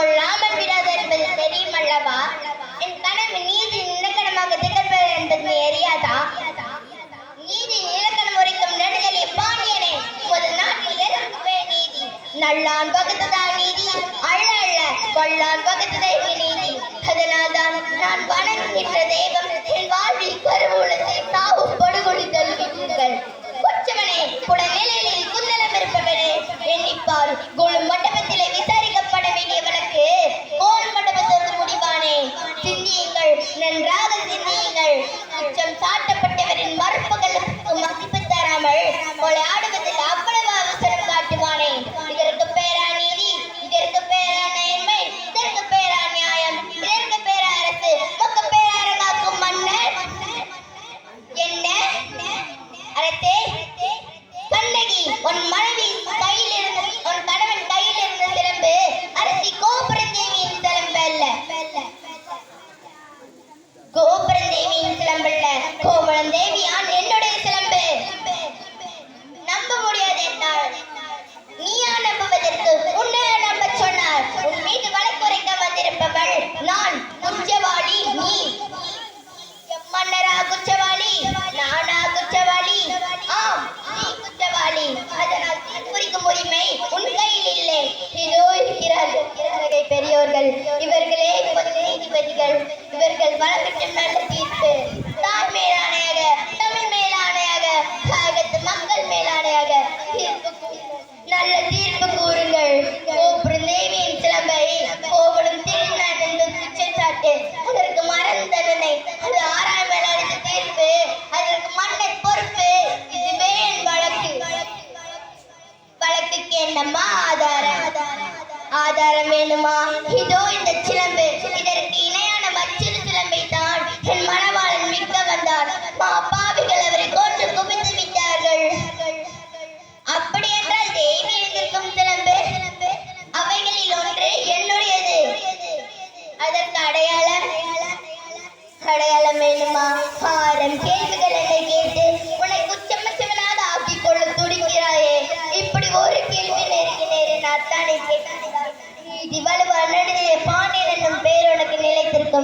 கொள்ளாமல் விடாது என்பது தெரியும் அல்லவா என் கனவு நீதி நிலக்கணமாக திகழ்வது என்பது அறியாதா? நீதி நிலக்கணம் உரைக்கும் நடுதலை பாண்டியனே உமது நாட்டில் எதற்குவே நீதி. நல்லான் பகுத்ததா நீதி? அழ அழ கொள்ளான் பகுத்ததை நீதி. அதனால்தான் நான் வணங்குகின்ற தெய்வம் என் வாழ்வில் கருவூலத்தை சாவு படுகொடி தருவிக்குங்கள் கொச்சவனே உடல் நிலையில் குந்தலம் இருப்பவனே எண்ணிப்பார் குணம் மட்டும் வழக்குக்கு நல்ல தீர்ப்பு. தாய் மேலாணையாக தமிழ் மேலாணையாக மக்கள் மேலாணையாக தீர்ப்பு நல்ல தீர்ப்பு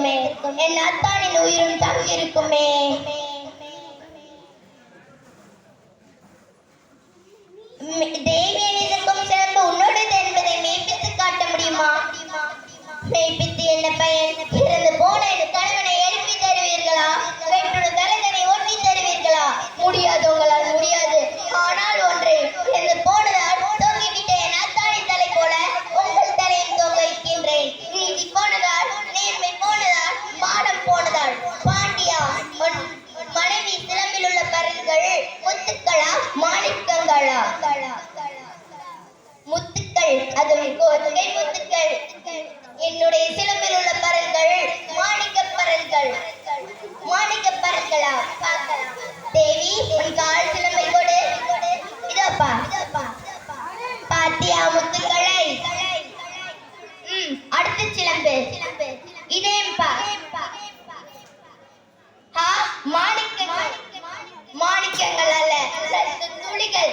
இருக்குமே. என் அத்தானின் உயிரும் தங்கி இருக்குமே. சிறப்பு உன்னோடது என்பதை மெய்ப்பித்து காட்ட முடியுமா? மெய்ப்பித்து என்ன பயன் இறந்து போன என் கணவனை எழுப்பி தருவீர்களா? வெற்றுள்ள தலைதனை ஒட்டி தருவீர்களா? முடியாது உங்களால் முடியாது. மாணிக்கங்கள் மாணிக்கங்கள் அல்ல துளிகள்.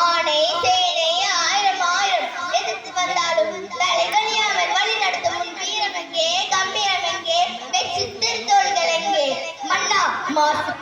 ஆனை சேனை ஆயிரம் ஆயிரம் எதிர்த்து வந்தாலும் தலை கணியாமல் வழி நடத்தும் உன் வீரம் எங்கே வெற்றி திருத்தோள்கள் எங்கே? மன்னா மாசு